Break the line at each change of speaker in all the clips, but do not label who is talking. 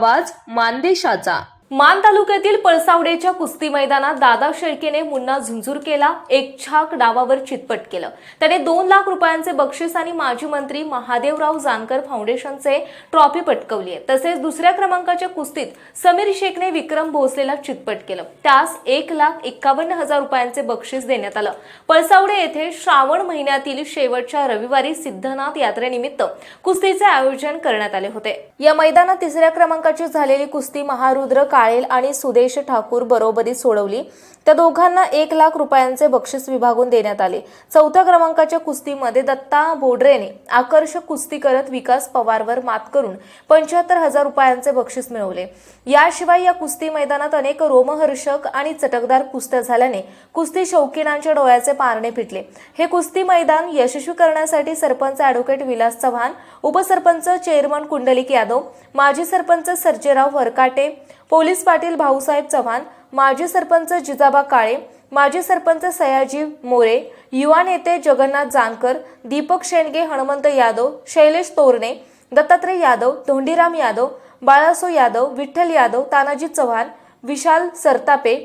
आवाज मानदेशाचा.
मान तालुक्यातील पळसावडेच्या कुस्ती मैदानात दादा शेळकेने मुन्ना झुंझूर केला एक छाक डावावर चितपट केलं. त्याने दोन लाख रुपयांचे बक्षीस आणि माजी मंत्री महादेवराव जानकर फाउंडेशनचे ट्रॉफी पटकवली आहे. तसेच दुसऱ्या क्रमांकाच्या कुस्तीत समीर शेखने विक्रम भोसलेला चितपट केलं. त्यास एक लाख एक्कावन्न हजार रुपयांचे बक्षीस देण्यात आलं. पळसावडे येथे श्रावण महिन्यातील शेवटच्या रविवारी सिद्धनाथ यात्रेनिमित्त कुस्तीचे आयोजन करण्यात आले होते. या मैदानात तिसऱ्या क्रमांकाची झालेली कुस्ती महारुद्र काळेल आणि सुदेश ठाकूर बरोबरी सोडवली. त्या दोघांना एक लाख रुपयांचे बक्षीस विभागून देण्यात आले. चौथ्या क्रमांकाच्या कुस्तीमध्ये दत्ता बोडरेने आकर्षक कुस्ती करत विकास पवारवर मात करून पंच्याहत्तर हजार रुपयांचे बक्षीस मिळवले. याशिवाय या कुस्ती मैदानात अनेक रोमहर्षक आणि चटकदार कुस्त्या झाल्याने कुस्ती शौकीनांच्या डोळ्याचे पारणे फिटले. हे कुस्ती मैदान यशस्वी करण्यासाठी सरपंच ॲडव्होकेट विलास चव्हाण उपसरपंच चेअरमन कुंडलिक यादव माजी सरपंच सर्जेराव वरकाटे पोलीस पाटील भाऊसाहेब चव्हाण माजी सरपंच जिजाबा काळे माजी सरपंच सयाजी मोरे युवा नेते जगन्नाथ जानकर दीपक शेंडगे हनुमंत यादव शैलेश तोरणे दत्तात्रय यादव धोंडीराम यादव बाळासो यादव विठ्ठल यादव तानाजी चव्हाण विशाल सरतापे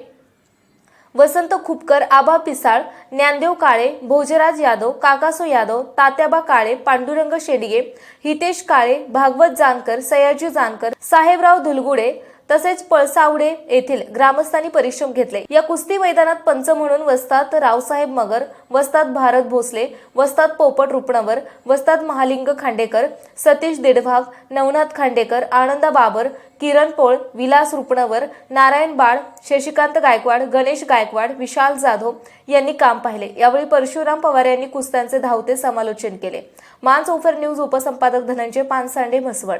वसंत खुपकर आबा पिसाळ ज्ञानदेव काळे भोजराज यादव काकासो यादव तात्याबा काळे पांडुरंग शेडगे हितेश काळे भागवत जानकर सयाजी जानकर साहेबराव धुलगुडे तसेच पळसावडे येथील ग्रामस्थांनी परिश्रम घेतले. या कुस्ती मैदानात पंच म्हणून वस्तात रावसाहेब मगर वस्तात भारत भोसले वस्तात पोपट रुपणवर वस्तात महालिंग खांडेकर सतीश देडभाग नवनाथ खांडेकर आनंदा बाबर किरण पोळ विलास रुपणवर नारायण बाळ शशिकांत गायकवाड गणेश गायकवाड विशाल जाधव यांनी काम पाहिले. यावेळी परशुराम पवार यांनी कुस्त्यांचे धावते समालोचन केले. मान्स ओफर न्यूज उपसंपादक धनंजय पानसांडे म्हसवड.